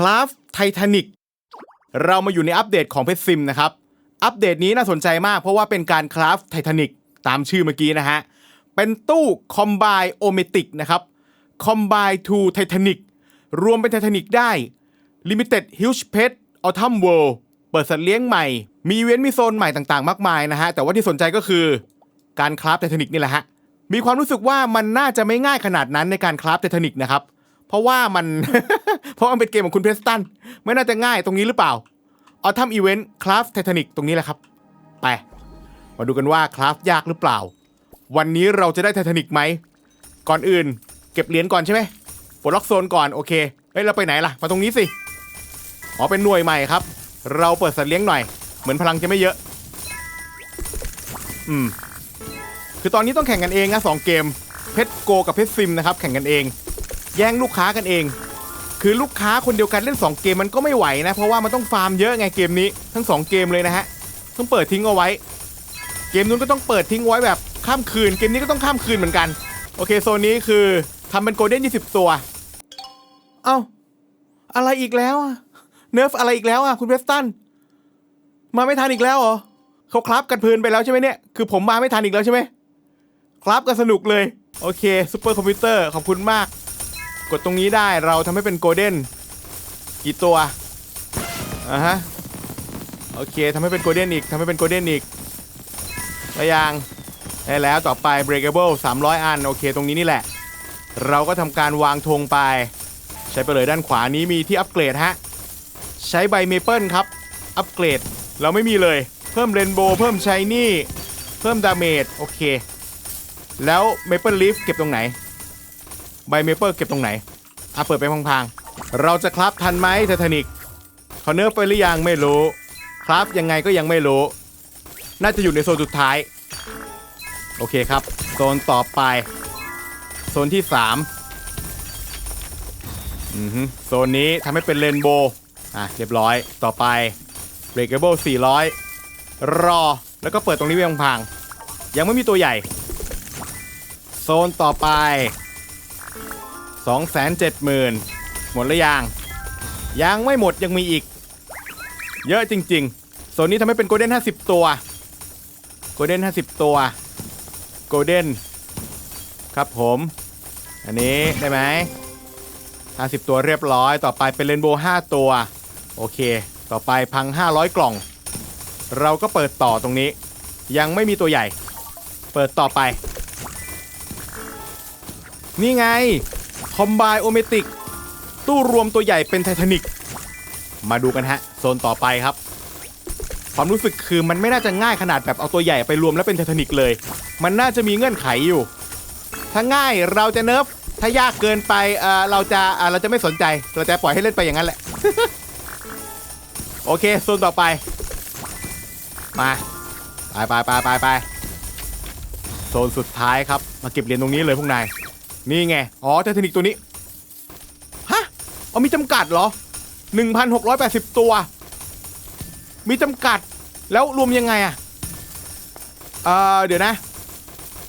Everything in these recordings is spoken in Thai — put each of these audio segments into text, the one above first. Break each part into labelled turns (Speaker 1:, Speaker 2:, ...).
Speaker 1: คราฟไททานิกเรามาอยู่ในอัปเดตของเพชรซิมนะครับ อัปเดตนี้น่าสนใจมากเพราะว่าเป็นการคราฟไททานิกตามชื่อเมื่อกี้นะฮะ เป็นตู้คอมไบโอเมติกนะครับคอมไบทูไททานิกรวมเป็นไททานิกได้ Limited Huge Pet Autumn World เปิดสัตว์เลี้ยงใหม่ มีเว้นมีโซนใหม่ต่างๆ มากมายนะฮะ แต่ว่าที่สนใจก็คือการคราฟไททานิกนี่แหละฮะ มีความรู้สึกว่ามันน่าจะไม่ง่ายขนาดนั้นในการคราฟไททานิกนะครับ เพราะว่ามัน เพราะมันเป็นเกมของคุณเพรสตันไม่น่าจะง่ายตรงนี้หรือเปล่าเอาทำอีเวนต์คราฟไททานิกตรงนี้แหละครับ ไป มาดูกันว่าคราฟยากหรือเปล่า วันนี้เราจะได้ไททานิกไหม ก่อนอื่น เก็บเหรียญก่อนใช่ไหมปลดล็อกโซนก่อนโอเคเฮ้ยเราไปไหนล่ะ มาตรงนี้สิ อ๋อเป็นหน่วยใหม่ครับ เราเปิดสัตว์เลี้ยงหน่อย เหมือนพลังจะไม่เยอะ อืม คือตอนนี้ต้องแข่งกันเองนะสองเกม เพชรโกกับเพชรซิมนะครับ แข่งกันเอง แย่งลูกค้ากันเอง คือลูกค้าคนเดียวกันเล่น 2 เกมมันก็ไม่ไหวนะ เพราะว่ามันต้องฟาร์มเยอะไงเกมนี้ทั้ง 2 เกมเลยนะฮะต้องเปิดทิ้งเอาไว้ เกมนู้นก็ต้องเปิดทิ้งไว้แบบข้ามคืน เกมนี้ก็ต้องข้ามคืนเหมือนกัน โอเคโซนนี้คือทำเป็นโกลเด้น20 ตัว เอ้าอะไรอีกแล้วอะเนิร์ฟอะไรอีกแล้วอะคุณเพสตันมาไม่ทันอีกแล้วเหรอเขาคลับกันเพลินไปแล้วใช่ไหมเนี่ยคือผมมาไม่ทันอีกแล้วใช่ไหมคลับกันสนุกเลย โอเคซูเปอร์คอมพิวเตอร์ขอบคุณมาก กดตรงนี้ได้เราทำให้เป็นโกลเด้นกี่ตัวอ่าฮะโอเคทำให้เป็นโกลเด้นอีกทำให้เป็นโกลเด้นอีกแล้วยังได้แล้วต่อไป breakable 300 อัน โอเค ตรงนี้นี่แหละ เราก็ทำการวางธงไป ใช้ไปเลยด้านขวานี้มีที่อัปเกรดฮะ ใช้ใบเมเปิลครับ อัปเกรด เราไม่มีเลย เพิ่มเรนโบว์เพิ่มชายนี่ เพิ่มดาเมจ โอเค แล้วเมเปิลลีฟเก็บตรงไหน ใบเมเปิลเก็บตรงไหนอะเปิดไปพังๆเราจะคลับทันไหมไททานิกเขาเนิร์ฟไปหรือยังไม่รู้ครับยังไงก็ยังไม่รู้ น่าจะอยู่ในโซนสุดท้าย โอเคครับ โซนต่อไป โซนที่ 3 อือฮึโซนนี้ทำให้เป็นเรนโบว์อะเรียบร้อยต่อไป breakable 400 รอ แล้วก็เปิดตรงนี้ไว้พังๆยังไม่มีตัวใหญ่ โซนต่อไป 270,000 หมดหรือยัง ยังไม่หมดยังมีอีก เยอะจริงๆโซนนี้ทำให้เป็นโกลเด้น50 ตัว โกลเด้น50 ตัว โกลเด้นครับผม อันนี้ได้ไหม50 ตัวเรียบร้อย ต่อไปเป็นเรนโบว์5ตัว โอเค ต่อไปพัง 500 กล่อง เราก็เปิดต่อตรงนี้ ยังไม่มีตัวใหญ่ เปิดต่อไป นี่ไง อมไบโอเมติก ตู้รวมตัวใหญ่เป็นไททานิก มาดูกันฮะ โซนต่อไปครับ ความรู้สึกคือมันไม่น่าจะง่ายขนาดแบบเอาตัวใหญ่ไปรวมแล้วเป็นไททานิกเลย มันน่าจะมีเงื่อนไขอยู่ ถ้าง่ายเราจะเนิร์ฟถ้ายากเกินไปเอ่อเราจะเอ่อเราจะไม่สนใจ เราจะปล่อยให้เล่นไปอย่างนั้นแหละ โอเคโซนต่อไป มา ไปไปไปไปไปโซนสุดท้ายครับ มาเก็บเหรียญตรงนี้เลยพวกนาย นี่ไง อ๋อไททานิกตัวนี้ ฮะ เอามีจำกัดเหรอ 1,680 ตัว มีจำกัด แล้วรวมยังไงอะเอ่อเดี๋ยวนะ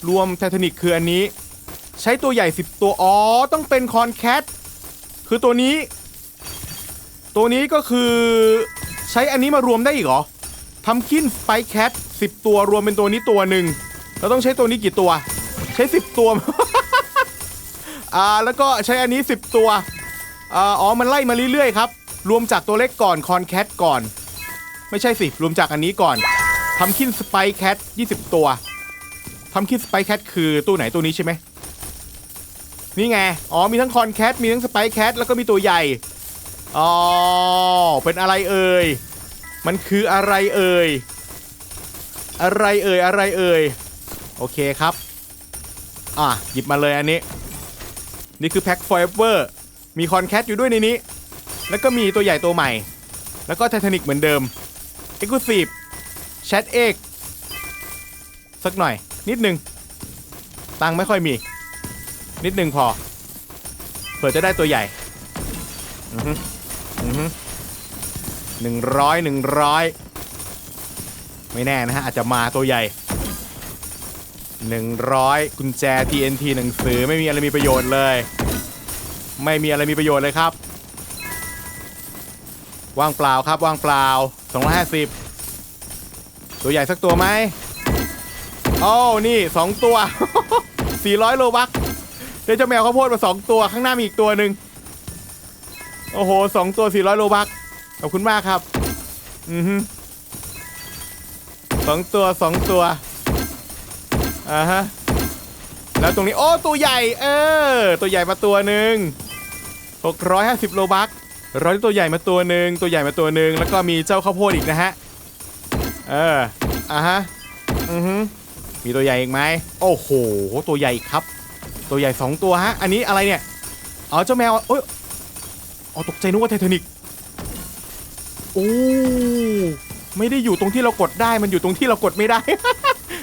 Speaker 1: รวมไททานิกคืออันนี้ ใช้ตัวใหญ่ 10 ตัว อ๋อ ต้องเป็นคอนแคท คือตัวนี้ ตัวนี้ก็คือใช้อันนี้มารวมได้อีกเหรอทำคินไปแคท10 ตัวรวมเป็นตัวนี้ตัวหนึ่งเราต้องใช้ตัวนี้กี่ตัว ใช้ 10 ตัว อ่าแล้วก็ใช้อันนี้ 10 ตัวอ่าอ๋อมันไล่มาเรื่อยๆครับ รวมจากตัวเล็กก่อนคอนแคทก่อน ไม่ใช่สิ รวมจากอันนี้ก่อนทำคินสไปแคท20 ตัวทำคินสไปแคทคือตู้ไหนตู้นี้ใช่ไหมนี่ไง อ๋อ มีทั้งคอนแคท มีทั้งสไปแคท แล้วก็มีตัวใหญ่ อ๋อ เป็นอะไรเอ่ย มันคืออะไรเอ่ย อะไรเอ่ย อะไรเอ่ย โอเคครับ อะ หยิบมาเลยอันนี้ นี่คือแพ็ค forever มีคอนแคทอยู่ด้วยในนี้ แล้วก็มีตัวใหญ่ตัวใหม่ แล้วก็ไททานิกเหมือนเดิม Exclusive Chat Egg สักหน่อย นิดนึง ตังไม่ค่อยมี นิดนึงพอ เผื่อจะได้ตัวใหญ่อือฮึอือฮึหนึ่งร้อยหนึ่งร้อยไม่แน่นะฮะ อาจจะมาตัวใหญ่ 100 กุญแจ TNT หนังสือไม่มีอะไรมีประโยชน์เลย ไม่มีอะไรมีประโยชน์เลยครับ ว่างเปล่าครับ ว่างเปล่า 250 ตัวใหญ่สักตัวไหมโอ้นี่ 2 ตัว 400 โลบักได้เจ้าแมวข้าวโพดมา 2 ตัวข้างหน้ามีอีกตัวหนึ่งโอ้โห2ตัว 400 โลบักขอบคุณมากครับ อือฮึสองตัวสองตัว อ่าฮะ แล้วตรงนี้ โอ้ ตัวใหญ่ เออ ตัวใหญ่มาตัวหนึ่ง650 โลบักร้อยตัวใหญ่มาตัวหนึ่งตัวใหญ่มาตัวหนึ่งแล้วก็มีเจ้าข้าวโพดอีกนะฮะ เออ อ่าฮะ อือฮึมีตัวใหญ่อีกไหม โอ้โห ตัวใหญ่ครับ ตัวใหญ่สองตัวฮะ อันนี้อะไรเนี่ยอ๋อเจ้าแมวโอ้ยอ๋อตกใจนึกว่าไททานิกโอ้ไม่ได้อยู่ตรงที่เรากดได้ มันอยู่ตรงที่เรากดไม่ได้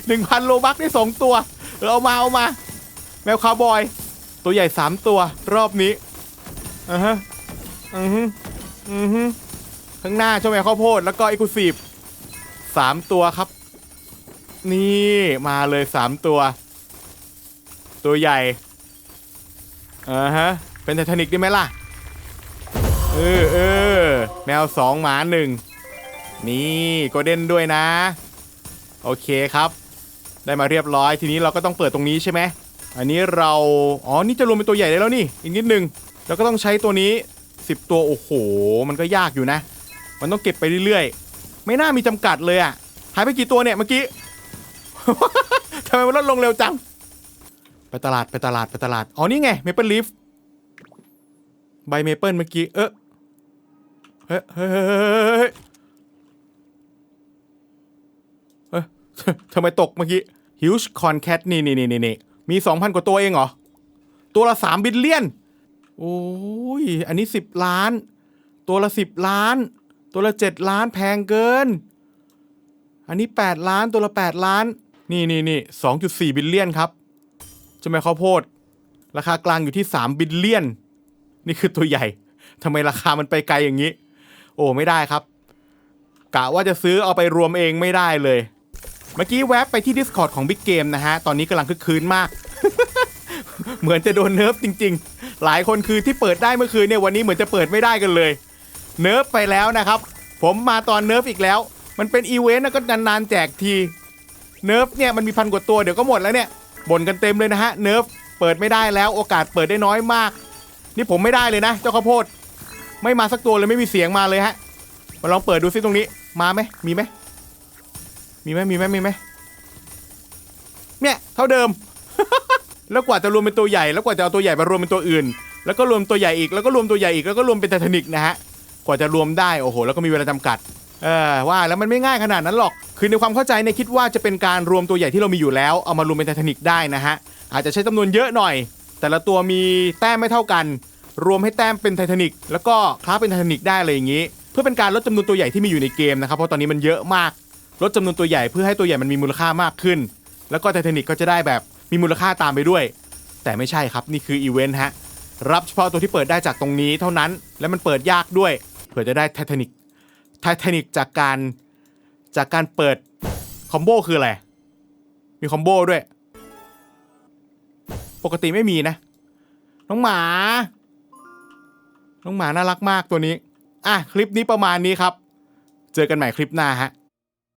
Speaker 1: หนึ่งพันโลบักได้สองตัวเออเอามาเอามา แมวคาวบอย ตัวใหญ่สามตัวรอบนี้อ่าฮะอือฮึอือฮึข้างหน้าเจ้าแมวข้าวโพดแล้วก็อีกูซีฟสามตัวครับ นี่มาเลยสามตัว ตัวใหญ่อ่าฮะเป็นไททานิกได้ไหมล่ะเออเออแมวสองหมาหนึ่งนี่โกลเด้นด้วยนะ โอเคครับ ได้มาเรียบร้อย ทีนี้เราก็ต้องเปิดตรงนี้ใช่ไหมอันนี้เรา อ๋อ นี่จะรวมเป็นตัวใหญ่ได้แล้วนี่ อีกนิดนึง แล้วก็ต้องใช้ตัวนี้ 10 ตัว โอ้โห มันก็ยากอยู่นะ มันต้องเก็บไปเรื่อยๆ ไม่น่ามีจำกัดเลยอะหายไปกี่ตัวเนี่ยเมื่อกี้ ทำไมมันลดลงเร็วจัง ไปตลาดไปตลาดไปตลาด อ๋อ นี่ไงเมเปิลลีฟ ใบเมเปิลเมื่อกี้ เออเฮ้ยเฮ้ยเฮ้ยเฮ้ยเฮ้ยทำไมตกเมื่อกี้ Huge Con Cat นี่นี่นี่นี่มี 2,000 กว่าตัวเองเหรอ ตัวละ 3 บิลเลียน โอ้ย อันนี้ 10 ล้าน ตัวละ 10 ล้าน ตัวละ 7 ล้านแพงเกิน อันนี้ 8 ล้านตัวละ 8 ล้าน นี่นี่นี่2.4บิลเลียนครับใช่ไหมข้าวโพด ราคากลางอยู่ที่ 3 บิลเลียน นี่คือตัวใหญ่ทำไมราคามันไปไกลอย่างนี้ โอ้ไม่ได้ครับกะว่าจะซื้อเอาไปรวมเองไม่ได้เลย เมื่อกี้แวบไปที่ Discord ของ Big Game นะฮะ ตอนนี้กำลังคึกคืนมาก เหมือนจะโดนเนิร์ฟจริง ๆ หลายคนคือที่เปิดได้เมื่อคืนเนี่ยวันนี้เหมือนจะเปิดไม่ได้กันเลย เนิร์ฟไปแล้วนะครับ ผมมาตอนเนิร์ฟอีกแล้ว มันเป็นอีเวนต์นะก็นานๆแจกที เนิร์ฟเนี่ยมันมีพันกว่าตัวเดี๋ยวก็หมดแล้วเนี่ยบ่นกันเต็มเลยนะฮะ เนิร์ฟเปิดไม่ได้แล้วโอกาสเปิดได้น้อยมาก นี่ผมไม่ได้เลยนะ เจ้าข้าวโพด ไม่มาสักตัวเลยไม่มีเสียงมาเลยฮะ มาลองเปิดดูซิตรงนี้ มาไหมมีไหม มีไหมมีไหมมีไหมเนี่ยเท่าเดิม แล้วกว่าจะรวมเป็นตัวใหญ่แล้วกว่าจะเอาตัวใหญ่มารวมเป็นตัวอื่น แล้วก็รวมตัวใหญ่อีกแล้วก็รวมตัวใหญ่อีกแล้วก็รวมเป็นไททานิกนะฮะกว่าจะรวมได้โอ้โหแล้วก็มีเวลาจำกัดเออว่าแล้วมันไม่ง่ายขนาดนั้นหรอก คือในความเข้าใจเนี่ยคิดว่าจะเป็นการรวมตัวใหญ่ที่เรามีอยู่แล้ว เอามารวมเป็นไททานิกได้นะฮะ อาจจะใช้จำนวนเยอะหน่อย แต่ละตัวมีแต้มไม่เท่ากัน รวมให้แต้มเป็นไททานิกแล้วก็คลาสเป็นไททานิกได้เลยอย่างนี้ เพื่อเป็นการลดจำนวนตัวใหญ่ที่มีอยู่ในเกมนะครับ เพราะตอนนี้มันเยอะมาก ลดจำนวนตัวใหญ่เพื่อให้ตัวใหญ่มันมีมูลค่ามากขึ้น แล้วก็ไททานิกก็จะได้แบบมีมูลค่าตามไปด้วย แต่ไม่ใช่ครับนี่คืออีเวนต์ฮะรับเฉพาะตัวที่เปิดได้จากตรงนี้เท่านั้นและมันเปิดยากด้วยเผื่อจะได้ไททานิกไททานิกจากการจากการเปิดคอมโบคืออะไร มีคอมโบด้วย ปกติไม่มีนะ น้องหมา น้องหมาน่ารักมากตัวนี้ อะ คลิปนี้ประมาณนี้ครับ เจอกันใหม่คลิปหน้าฮะ